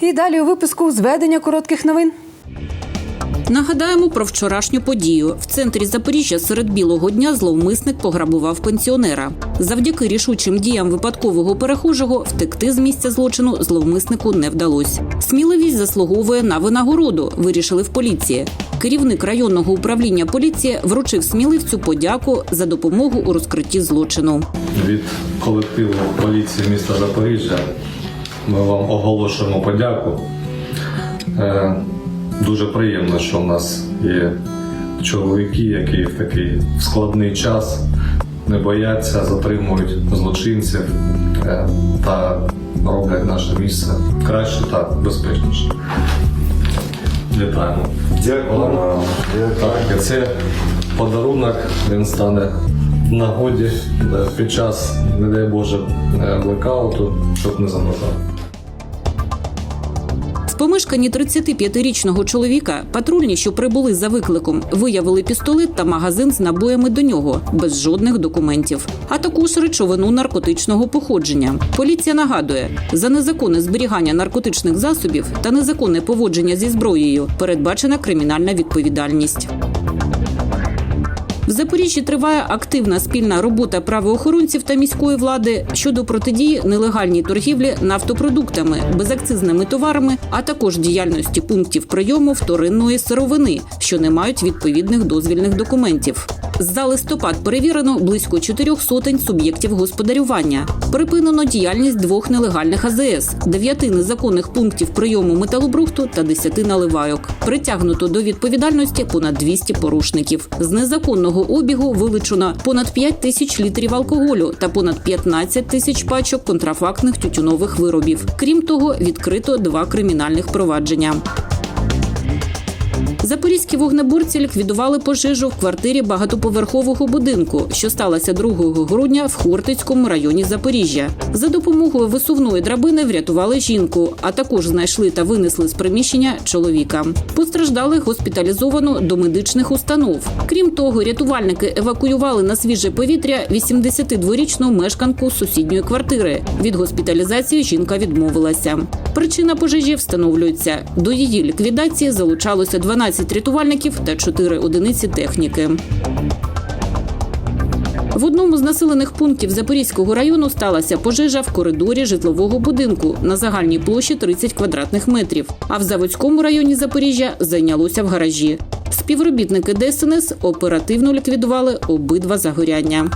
І далі у випуску зведення коротких новин. Нагадаємо про вчорашню подію. В центрі Запоріжжя серед білого дня зловмисник пограбував пенсіонера. Завдяки рішучим діям випадкового перехожого втекти з місця злочину зловмиснику не вдалося. Сміливість заслуговує на винагороду, вирішили в поліції. Керівник районного управління поліції вручив сміливцю подяку за допомогу у розкритті злочину. Від колективу поліції міста Запоріжжя ми вам оголошуємо подяку. Е, Дуже приємно, що в нас є чоловіки, які в такий складний час не бояться, затримують злочинців е, та роблять наше місце краще та безпечніше. Вітаємо. Дякую. Так, це подарунок, він стане в нагоді під час, не дай Боже, е, блекауту, щоб не замерзав. В помешканні 35-річного чоловіка патрульні, що прибули за викликом, виявили пістолет та магазин з набоями до нього без жодних документів, а також речовину наркотичного походження. Поліція нагадує, за незаконне зберігання наркотичних засобів та незаконне поводження зі зброєю передбачена кримінальна відповідальність. В Запоріжжі триває активна спільна робота правоохоронців та міської влади щодо протидії нелегальній торгівлі нафтопродуктами, безакцизними товарами, а також діяльності пунктів прийому вторинної сировини, що не мають відповідних дозвільних документів. За листопад перевірено близько чотирьох сотень суб'єктів господарювання. Припинено діяльність двох нелегальних АЗС, дев'яти незаконних пунктів прийому металобрухту та десяти наливайок. Притягнуто до відповідальності понад 200 порушників. З незаконного обігу вилучено понад 5 тисяч літрів алкоголю та понад 15 тисяч пачок контрафактних тютюнових виробів. Крім того, відкрито два кримінальних провадження. Запорізькі вогнеборці ліквідували пожежу в квартирі багатоповерхового будинку, що сталося 2 грудня в Хортицькому районі Запоріжжя. За допомогою висувної драбини врятували жінку, а також знайшли та винесли з приміщення чоловіка. Постраждалих госпіталізовано до медичних установ. Крім того, рятувальники евакуювали на свіже повітря 82-річну мешканку сусідньої квартири. Від госпіталізації жінка відмовилася. Причина пожежі встановлюється. До її ліквідації залучалося 12 рятувальників та 4 одиниці техніки. В одному з населених пунктів Запорізького району сталася пожежа в коридорі житлового будинку на загальній площі 30 квадратних метрів. А в Заводському районі Запоріжжя зайнялося в гаражі. Співробітники ДСНС оперативно ліквідували обидва загоряння.